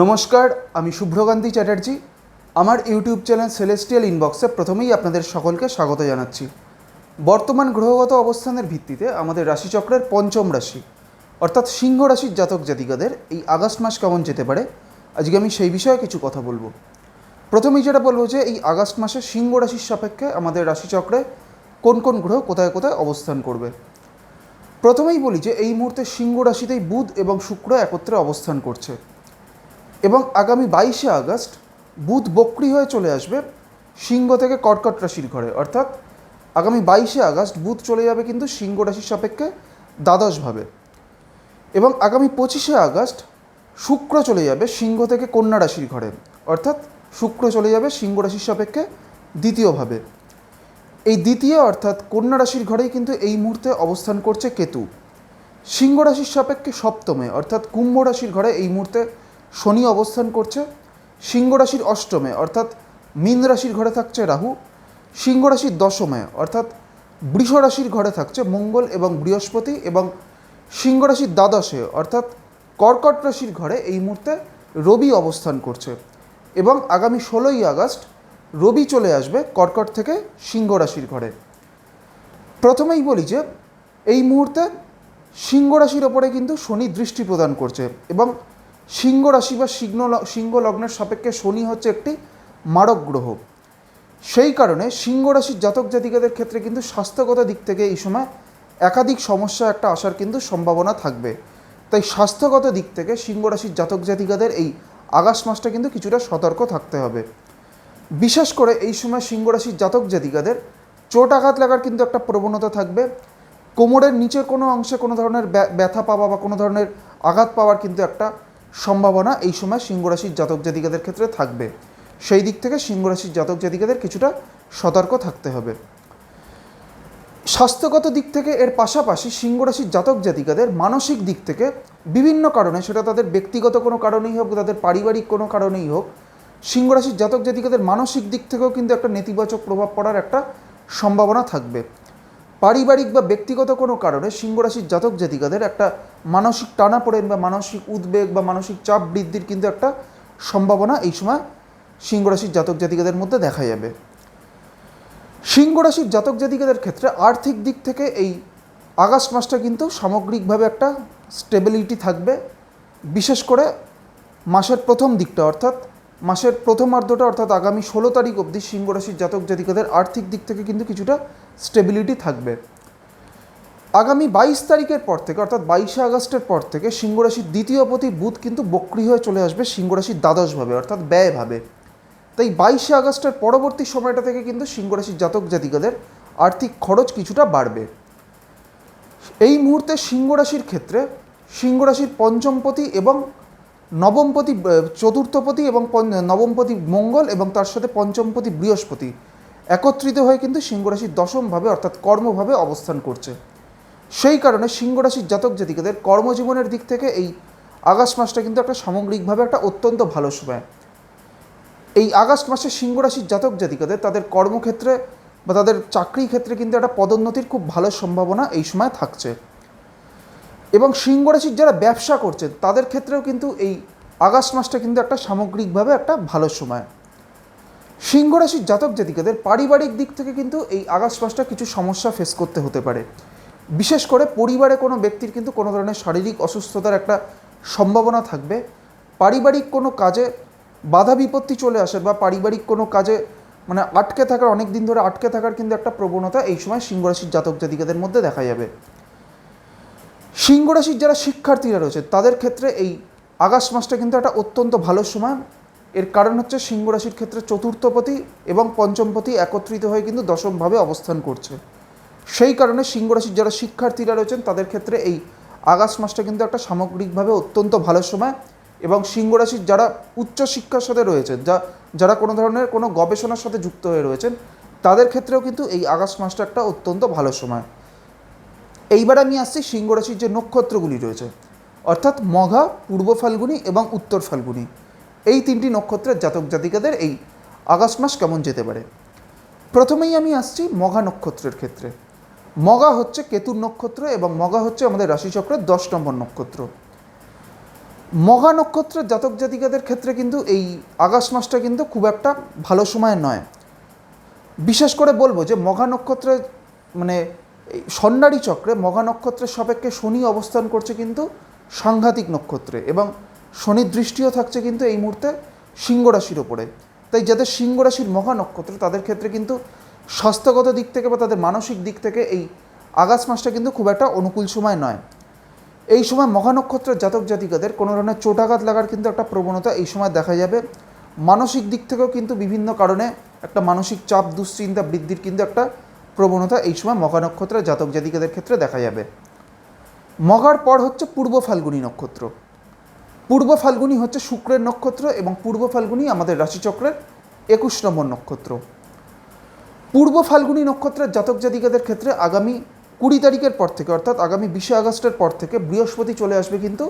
নমস্কার, আমি শুভ্রকান্তি চ্যাটার্জি। আমার ইউটিউব চ্যানেল সেলেস্টিয়াল ইনবক্সে প্রথমেই আপনাদের সকলকে স্বাগত জানাচ্ছি। বর্তমান গ্রহগত অবস্থানের ভিত্তিতে আমাদের রাশিচক্রের পঞ্চম রাশি, অর্থাৎ সিংহ রাশির জাতক জাতিকাদের এই আগস্ট মাস কেমন যেতে পারে, আজকে আমি সেই বিষয়ে কিছু কথা বলব। প্রথমেই যেটা বলব যে, এই আগস্ট মাসে সিংহ রাশির সাপেক্ষে আমাদের রাশিচক্রে কোন কোন গ্রহ কোথায় কোথায় অবস্থান করবে। প্রথমেই বলি যে, এই মুহূর্তে সিংহ রাশিতেই বুধ এবং শুক্র একত্রে অবস্থান করছে। এবং আগামী বাইশে আগস্ট বুধ বক্রি হয়ে চলে আসবে সিংহ থেকে কর্কট রাশির ঘরে। অর্থাৎ আগামী বাইশে আগস্ট বুধ চলে যাবে কিন্তু সিংহ রাশির সাপেক্ষে দ্বাদশভাবে। এবং আগামী পঁচিশে আগস্ট শুক্র চলে যাবে সিংহ থেকে কন্যা রাশির ঘরে। অর্থাৎ শুক্র চলে যাবে সিংহ রাশির সাপেক্ষে দ্বিতীয়ভাবে। এই দ্বিতীয় অর্থাৎ কন্যা রাশির ঘরেই কিন্তু এই মুহূর্তে অবস্থান করছে কেতু। সিংহ রাশির সাপেক্ষে সপ্তমে, অর্থাৎ কুম্ভ রাশির ঘরে এই মুহূর্তে শনি অবস্থান করছে। সিংহ রাশির অষ্টমে, অর্থাৎ মীন রাশির ঘরে থাকছে রাহু। সিংহ রাশির দশমে, অর্থাৎ বৃষ রাশির ঘরে থাকছে মঙ্গল এবং বৃহস্পতি এবং সিংহ রাশির দ্বাদশে, অর্থাৎ কর্কট রাশির ঘরে এই মুহূর্তে রবি অবস্থান করছে এবং আগামী ষোলোই আগস্ট রবি চলে আসবে কর্কট থেকে সিংহ রাশির ঘরে। প্রথমেই বলি যে, এই মুহূর্তে সিংহ রাশির ওপরে কিন্তু শনি দৃষ্টি প্রদান করছে এবং সিংহ রাশি বা সিংহ সিংহ লগ্নের সাপেক্ষে শনি হচ্ছে একটি মারক গ্রহ। সেই কারণে সিংহ রাশির জাতক জাতিকাদের ক্ষেত্রে কিন্তু স্বাস্থ্যগত দিক থেকে এই সময় একাধিক সমস্যা একটা আসার কিন্তু সম্ভাবনা থাকবে। তাই স্বাস্থ্যগত দিক থেকে সিংহ রাশির জাতক জাতিকাদের এই আগস্ট মাসটা কিন্তু কিছুটা সতর্ক থাকতে হবে। বিশেষ করে এই সময় সিংহ রাশির জাতক জাতিকাদের চোট আঘাত লাগার কিন্তু একটা প্রবণতা থাকবে। কোমরের নিচের কোনো অংশে কোনো ধরনের ব্যথা পাওয়া বা কোনো ধরনের আঘাত পাওয়ার কিন্তু একটা সম্ভাবনা এই সময় সিংহ রাশির জাতক জাতিকাদের ক্ষেত্রে থাকবে। সেই দিক থেকে সিংহ রাশির জাতক জাতিকাদের কিছুটা সতর্ক থাকতে হবে। স্বাস্থ্যগত দিক থেকে এর পাশাপাশি সিংহ রাশির জাতক জাতিকাদের মানসিক দিক থেকে বিভিন্ন কারণে, সেটা তাদের ব্যক্তিগত কোনো কারণেই হোক, তাদের পারিবারিক কোনো কারণেই হোক, সিংহ রাশির জাতক জাতিকাদের মানসিক দিক থেকেও কিন্তু একটা নেতিবাচক প্রভাব পড়ার একটা সম্ভাবনা থাকবে। পারিবারিক বা ব্যক্তিগত কোনো কারণে সিংহ রাশির জাতক জাতিকাদের একটা মানসিক টানাপোড়েন বা মানসিক উদ্বেগ বা মানসিক চাপ বৃদ্ধির কিন্তু একটা সম্ভাবনা এই সময় সিংহ রাশির জাতক জাতিকাদের মধ্যে দেখা যাবে। সিংহ রাশির জাতক জাতিকাদের ক্ষেত্রে আর্থিক দিক থেকে এই আগস্ট মাসটা কিন্তু সামগ্রিকভাবে একটা স্টেবিলিটি থাকবে। বিশেষ করে মাসের প্রথম দিকটা অর্থাৎ মাসের প্রথমার্ধটা অর্থাৎ আগামী ষোলো তারিখ অবধি সিংহ রাশির জাতক জাতিকাদের আর্থিক দিক থেকে কিন্তু কিছুটা স্টেবিলিটি থাকবে। আগামী বাইশ তারিখের পর থেকে অর্থাৎ বাইশে আগস্টের পর থেকে সিংহ রাশির দ্বিতীয় পতি বুধ কিন্তু বক্রি হয়ে চলে আসবে সিংহ রাশির দ্বাদশভাবে অর্থাৎ ব্যয়ভাবে। তাই বাইশে আগস্টের পরবর্তী সময়টা থেকে কিন্তু সিংহ রাশির জাতক জাতিকাদের আর্থিক খরচ কিছুটা বাড়বে। এই মুহূর্তে সিংহ রাশির ক্ষেত্রে সিংহ রাশির পঞ্চমপতি এবং নবমপতি চতুর্থপতি এবং নবমপতি মঙ্গল এবং তার সাথে পঞ্চমপতি বৃহস্পতি একত্রিত হয়ে কিন্তু সিংহ রাশির দশমভাবে অর্থাৎ কর্মভাবে অবস্থান করছে। সেই কারণে সিংহ রাশির জাতক জাতিকাদের কর্মজীবনের দিক থেকে এই আগস্ট মাসটা কিন্তু একটা সামগ্রিকভাবে একটা অত্যন্ত ভালো সময়। এই আগস্ট মাসে সিংহ রাশির জাতক জাতিকাদের তাদের কর্মক্ষেত্রে বা তাদের চাকরি ক্ষেত্রে কিন্তু একটা পদোন্নতির খুব ভালো সম্ভাবনা এই সময় থাকছে। এবং সিংহ রাশির যারা ব্যবসা করছেন, তাদের ক্ষেত্রেও কিন্তু এই আগস্ট মাসটা কিন্তু একটা সামগ্রিকভাবে একটা ভালো সময়। সিংহ রাশির জাতক জাতিকাদের পারিবারিক দিক থেকে কিন্তু এই আগস্ট মাসটা কিছু সমস্যা ফেস করতে হতে পারে। বিশেষ করে পরিবারে কোনো ব্যক্তির কিন্তু কোনো ধরনের শারীরিক অসুস্থতার একটা সম্ভাবনা থাকবে। পারিবারিক কোনো কাজে বাধা বিপত্তি চলে আসে বা পারিবারিক কোনো কাজে মানে আটকে থাকার, অনেক দিন ধরে আটকে থাকার কিন্তু একটা প্রবণতা এই সময় সিংহ রাশির জাতক জাতিকাদের মধ্যে দেখা যাবে। সিংহ রাশির যারা শিক্ষার্থীরা রয়েছে, তাদের ক্ষেত্রে এই আগস্ট মাসটা কিন্তু একটা অত্যন্ত ভালো সময়। এর কারণ হচ্ছে সিংহ রাশির ক্ষেত্রে চতুর্থপতি এবং পঞ্চমপতি একত্রিত হয়ে কিন্তু দশমভাবে অবস্থান করছে। সেই কারণে সিংহ রাশির যারা শিক্ষার্থীরা রয়েছেন, তাদের ক্ষেত্রে এই আগস্ট মাসটা কিন্তু একটা সামগ্রিকভাবে অত্যন্ত ভালো সময় এবং সিংহ রাশির যারা উচ্চশিক্ষার সাথে রয়েছেন যা, যারা কোনো ধরনের কোনো গবেষণার সাথে যুক্ত হয়ে রয়েছেন, তাদের ক্ষেত্রেও কিন্তু এই আগস্ট মাসটা একটা অত্যন্ত ভালো সময়। এইবার আমি আসছি সিংহ রাশির যে নক্ষত্রগুলি রয়েছে, অর্থাৎ মঘা, পূর্ব ফাল্গুনি এবং উত্তর ফাল্গুনি। এই তিনটি নক্ষত্রের জাতক জাতিকাদের এই আগস্ট মাস কেমন যেতে পারে? প্রথমেই আমি আসছি মঘা নক্ষত্রের ক্ষেত্রে। মগা হচ্ছে কেতুর নক্ষত্র এবং মগা হচ্ছে আমাদের রাশিচক্রের দশ নম্বর নক্ষত্র। মঘা নক্ষত্রের জাতক জাতিকাদের ক্ষেত্রে কিন্তু এই আগস্ট মাসটা কিন্তু খুব একটা ভালো সময় নয়। বিশেষ করে বলব যে মঘা নক্ষত্রে মানে এই সন্ন্যারী চক্রে মঘা নক্ষত্রের সাপেক্ষে শনি অবস্থান করছে কিন্তু সাংঘাতিক নক্ষত্রে এবং শনির দৃষ্টিও থাকছে কিন্তু এই মুহূর্তে সিংহ রাশির ওপরে তাই যাদের সিংহ রাশির নক্ষত্র, তাদের ক্ষেত্রে কিন্তু স্বাস্থ্যগত দিক থেকে বা তাদের মানসিক দিক থেকে এই আগস্ট মাসটা কিন্তু খুব একটা অনুকূল সময় নয়। এই সময় মঘা নক্ষত্রের জাতক জাতিকাদের কোনো ধরনের চোটাঘাত লাগার কিন্তু একটা প্রবণতা এই সময় দেখা যাবে। মানসিক দিক থেকেও কিন্তু বিভিন্ন কারণে একটা মানসিক চাপ, দুশ্চিন্তা বৃদ্ধির কিন্তু একটা প্রবণতা এই সময় মঘা নক্ষত্রের জাতক জাতিকাদের ক্ষেত্রে দেখা যাবে। মঘার পর হচ্ছে পূর্ব ফাল্গুনী নক্ষত্র। পূর্ব ফাল্গুনী হচ্ছে শুক্রের নক্ষত্র এবং পূর্ব ফাল্গুনী আমাদের রাশিচক্রের একুশ নম্বর নক্ষত্র। পূর্ব ফাল্গুনী নক্ষত্রের জাতক জাতিকাদের ক্ষেত্রে আগামী কুড়ি তারিখের পর থেকে অর্থাৎ আগামী বিশে আগস্টের পর থেকে বৃহস্পতি চলে আসবে কিন্তু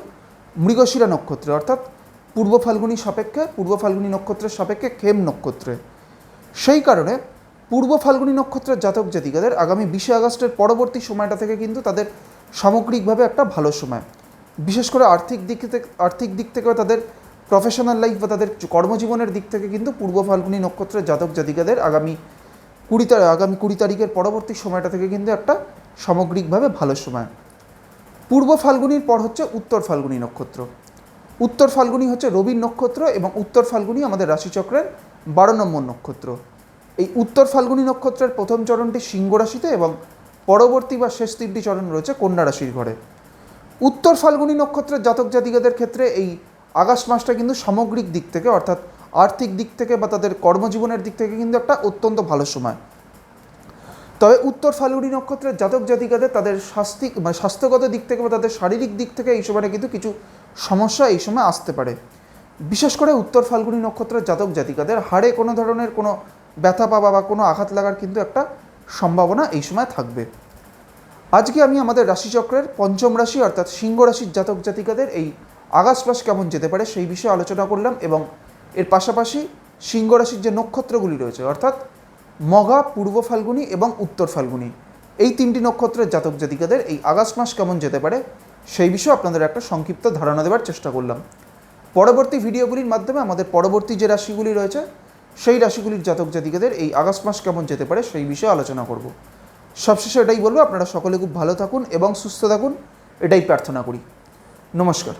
মৃগশিরা নক্ষত্রে অর্থাৎ পূর্ব ফাল্গুনী সাপেক্ষে, পূর্ব ফাল্গুনী নক্ষত্রের সাপেক্ষে খেম নক্ষত্রে। সেই কারণে পূর্ব ফাল্গুনী নক্ষত্রের জাতক জাতিকাদের আগামী বিশে আগস্টের পরবর্তী সময়টা থেকে কিন্তু তাদের সামগ্রিকভাবে একটা ভালো সময়। বিশেষ করে আর্থিক দিক থেকে, আর্থিক দিক থেকে তাদের প্রফেশনাল লাইফ বা তাদের কর্মজীবনের দিক থেকে কিন্তু পূর্ব ফাল্গুনী নক্ষত্রের জাতক জাতিকাদের আগামী কুড়ি তারিখ আগামী কুড়ি তারিখের পরবর্তী সময়টা থেকে কিন্তু একটা সামগ্রিকভাবে ভালো সময়। পূর্ব ফাল্গুনির পর হচ্ছে উত্তর ফাল্গুনী নক্ষত্র। উত্তর ফাল্গুনি হচ্ছে রবির নক্ষত্র এবং উত্তর ফাল্গুনি আমাদের রাশিচক্রের বারো নম্বর নক্ষত্র। এই উত্তর ফাল্গুনী নক্ষত্রের প্রথম চরণটি সিংহ রাশিতে এবং পরবর্তী বা শেষ তিনটি চরণ রয়েছে কন্যা রাশির ঘরে। উত্তর ফাল্গুনী নক্ষত্রের জাতক জাতিকাদের ক্ষেত্রে এই আগস্ট মাসটা কিন্তু সামগ্রিক দিক থেকে অর্থাৎ আর্থিক দিক থেকে বা তাদের কর্মজীবনের দিক থেকে কিন্তু একটা অত্যন্ত ভালো সময়। তবে উত্তর ফাল্গুনী নক্ষত্রের জাতক জাতিকাদের তাদের স্বাস্থ্যিক মানে স্বাস্থ্যগত দিক থেকে বা তাদের শারীরিক দিক থেকে এই সময়টা কিন্তু কিছু সমস্যা এই সময় আসতে পারে। বিশেষ করে উত্তর ফাল্গুনী নক্ষত্রের জাতক জাতিকাদের হাড়ে কোনো ধরনের কোনো ব্যথা পাওয়া বা কোনো আঘাত লাগার কিন্তু একটা সম্ভাবনা এই সময় থাকবে। আজকে আমি আমাদের রাশিচক্রের পঞ্চম রাশি অর্থাৎ সিংহ রাশির জাতক জাতিকাদের এই আগস্ট মাস কেমন যেতে পারে সেই বিষয়ে আলোচনা করলাম এবং এর পাশাপাশি সিংহ রাশির যে নক্ষত্রগুলি রয়েছে অর্থাৎ মগা পূর্ব ফাল্গুনী এবং উত্তর ফাল্গুনি, এই তিনটি নক্ষত্রের জাতক জাতিকাদের এই আগস্ট মাস কেমন যেতে পারে সেই বিষয়ে আপনাদের একটা সংক্ষিপ্ত ধারণা দেওয়ার চেষ্টা করলাম। পরবর্তী ভিডিওগুলির মাধ্যমে আমাদের পরবর্তী যে রাশিগুলি রয়েছে সেই রাশিগুলির জাতক জাতিকাদের এই আগস্ট মাস কেমন যেতে পারে সেই বিষয়ে আলোচনা করব। সবশেষে এটাই বলব, আপনারা সকলে খুব ভালো থাকুন এবং সুস্থ থাকুন, এটাই প্রার্থনা করি। নমস্কার।